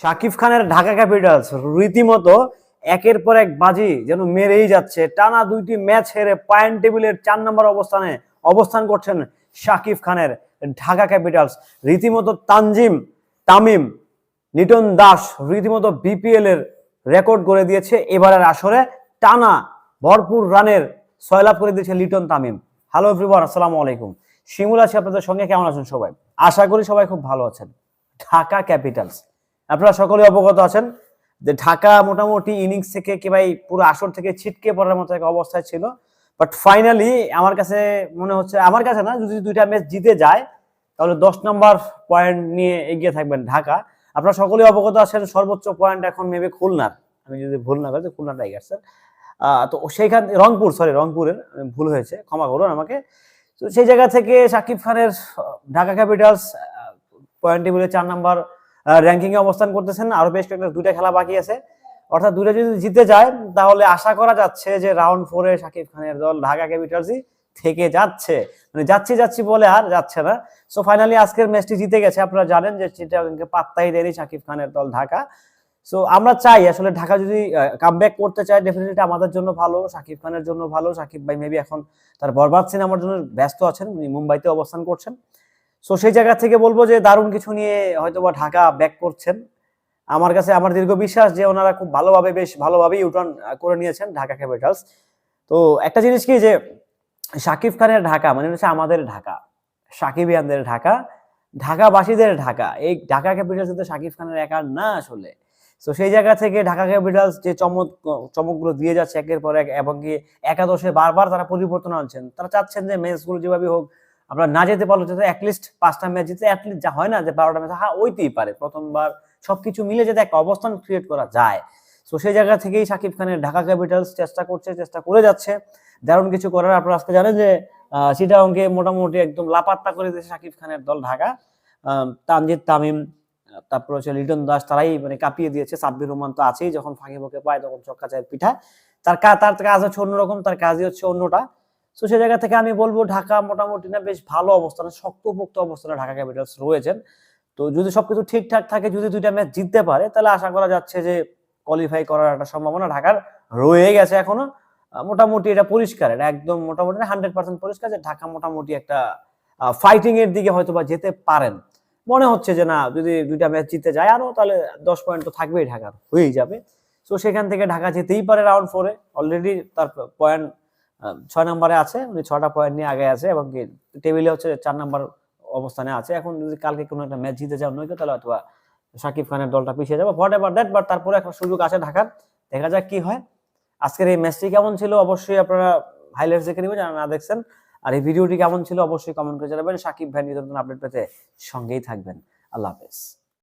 শাকিব খানের ঢাকা ক্যাপিটালস রীতিমতো একের পর এক বাজি যেন মেরেই যাচ্ছে। টানা দুইটি ম্যাচ হেরে পয়েন্ট টেবিলের চার নম্বর অবস্থানে অবস্থান করছেন শাকিব খানের ঢাকা ক্যাপিটালস। রীতিমতো তানজিম তামিম, লিটন দাস রীতিমতো বিপিএল এর রেকর্ড করে দিয়েছে। এবারের আসরে টানা ভরপুর রানের সয়লাভ করে দিয়েছে লিটন তামিম। হ্যালো এভরিওয়ান, আসসালামু আলাইকুম। শিমুল আছি আপনাদের সঙ্গে। কেমন আছেন সবাই? আশা করি সবাই খুব ভালো আছেন। ঢাকা ক্যাপিটালস। আপনারা সকলে অবগত আছেন যে ঢাকা মোটামুটি ইনিংস থেকে কি ভাই পুরো আসর থেকে ছিটকে পড়ার মতো এক অবস্থায় ছিল। বাট ফাইনালি আমার কাছে মনে হচ্ছে আমার কাছে না যদি দুইটা ম্যাচ জিতে যায় তাহলে দশ নম্বর পয়েন্ট নিয়ে এগিয়ে থাকবেন ঢাকা। আপনারা সকলেই অবগত আছেন সর্বোচ্চ পয়েন্ট এখন মেবে খুলনার। আমি যদি ভুল না করি খুলনা আহ, তো সেইখান রংপুর সরি রংপুরের ভুল হয়েছে ক্ষমা করুন আমাকে। তো সেই জায়গা থেকে সাকিব খানের ঢাকা ক্যাপিটালস পয়েন্ট টেবিলে চার নাম্বার র্যাঙ্কিং এ অবস্থান করতেছেন। আরও বেশ কয়েকটা, দুইটা খেলা বাকি আছে। অর্থাৎ দুইটা যদি জিতে যায়, তাহলে আশা করা যাচ্ছে যে রাউন্ড ফোরে সাকিব খানের দল ঢাকা ক্যাপিটালসই থেকে যাচ্ছে। মানে যাচ্ছি যাচ্ছি বলে আর যাচ্ছে না। সো ফাইনালি আজকের ম্যাচটি জিতে গেছে। আপনারা জানেন যে চিটাগাংকে পাত্তাই দেয়নি সাকিব খানের দল ঢাকা। সো আমরা চাই আসলে ঢাকা যদি কামব্যাক করতে চায় ডেফিনেটলি আমাদের জন্য ভালো সাকিব খানের জন্য ভালো। সাকিব ভাই মেবি এখন তার বরবাদ সিনেমার জন্য ব্যস্ত আছেন, উনি মুম্বাইতে অবস্থান করছেন। সো সেই জায়গা থেকে বলব যে দারুণ কিছু নিয়ে হয়তোবা ঢাকা ব্যাক করছেন। আমার কাছে আমার দীর্ঘ বিশ্বাস যে ওনারা খুব ভালোভাবে বেশ ভালোভাবে ইউটার্ন করে নিয়েছেন ঢাকা ক্যাপিটালস তো একটা জিনিস কি যে শাকিব খানের ঢাকা মানে হচ্ছে আমাদের ঢাকা, সাকিবিয়ানদের ঢাকা, ঢাকাবাসীদের ঢাকা, এই ঢাকা ক্যাপিটালস কিন্তু শাকিব খানের একার না আসলে। তো সেই জায়গা থেকে ঢাকা ক্যাপিটালস যে চমক, চমকগুলো দিয়ে যাচ্ছে একের পর এক, এবং কি একাদশে বারবার তারা পরিবর্তন আনছেন। তারা চাচ্ছেন যে ম্যাচগুলো যেভাবে হোক আমরা না যেতে পারল যাতে অ্যাটলিস্ট পাঁচটা ম্যাচ জিতে অ্যাটলিস্ট যা হয় না যে বারোটা ম্যাচ হ্যাঁ ওইতেই পারে। প্রথমবার সবকিছু মিলে যাতে একটা অবস্থান ক্রিয়েট করা যায়। তো সেই জায়গা থেকেই সাকিব খানের ঢাকা ক্যাপিটালস চেষ্টা করছে চেষ্টা করে যাচ্ছে। দারুণ কিছু করার আপনারা আজকে জানেন যে আহ, চিটাগংকে মোটামুটি একদম লাপাত্তা করে দিয়েছে সাকিব খানের দল ঢাকা। তানজিদ তামিম তারপর হচ্ছে লিটন দাস তারাই মানে কাঁপিয়ে দিয়েছে। সাব্বির রহমান তো আছেই যখন ফাঁকে ফোকে পায় তখন চক্কা চায়ের পিঠা। তার তার কাজ হচ্ছে অন্যরকম তার কাজই হচ্ছে অন্যটা। তো সেই জায়গা থেকে আমি বলব ঢাকা মোটামুটি না বেশ ভালো অবস্থানে শক্তপোক্ত অবস্থানে ঢাকা ক্যাপিটালস রয়েছেন। তো যদি সবকিছু ঠিকঠাক থাকে, যদি দুইটা ম্যাচ জিততে পারে, তাহলে আশা করা যাচ্ছে যে কোয়ালিফাই করার একটা সম্ভাবনা ঢাকার রয়ে গেছে এখনও। মোটামুটি এটা পরিষ্কার, এটা একদম মোটামুটি হান্ড্রেড পার্সেন্ট পরিষ্কার যে ঢাকা মোটামুটি একটা ফাইটিং এর দিকে হয়তো বা যেতে পারেন। মনে হচ্ছে যে না, যদি দুইটা ম্যাচ জিতে যায় আরও, তাহলে দশ পয়েন্ট তো থাকবেই ঢাকার, হয়েই যাবে। তো সেখান থেকে ঢাকা যেতেই পারে রাউন্ড ফোরে অলরেডি তার পয়েন্ট ছয় নম্বরে আছে, উনি ছটা পয়েন্ট নিয়ে আগে আছে এবং কি টেবিলে হচ্ছে চার নাম্বার অবস্থানে আছে। এখন যদি কালকে কোনো একটা ম্যাচ জিতে যাও কেউ তাহলে হয়তো বা সাকিব খানের দলটা পিছিয়ে যাবে। হোয়াট এভার দ্যাট বাট তারপরে একটা সুযোগ আছে ঢাকার। দেখা যাক কি হয়। আজকের এই ম্যাচটি কেমন ছিল? অবশ্যই আপনারা হাইলাইটস দেখে নেবেন, যারা না দেখছেন। আর এই ভিডিওটি কেমন ছিল? অবশ্যই কমেন্ট করে জানাবেন। সাকিব ভাই নতুন আপডেট পেতে সঙ্গেই থাকবেন। আল্লাহ হাফেজ।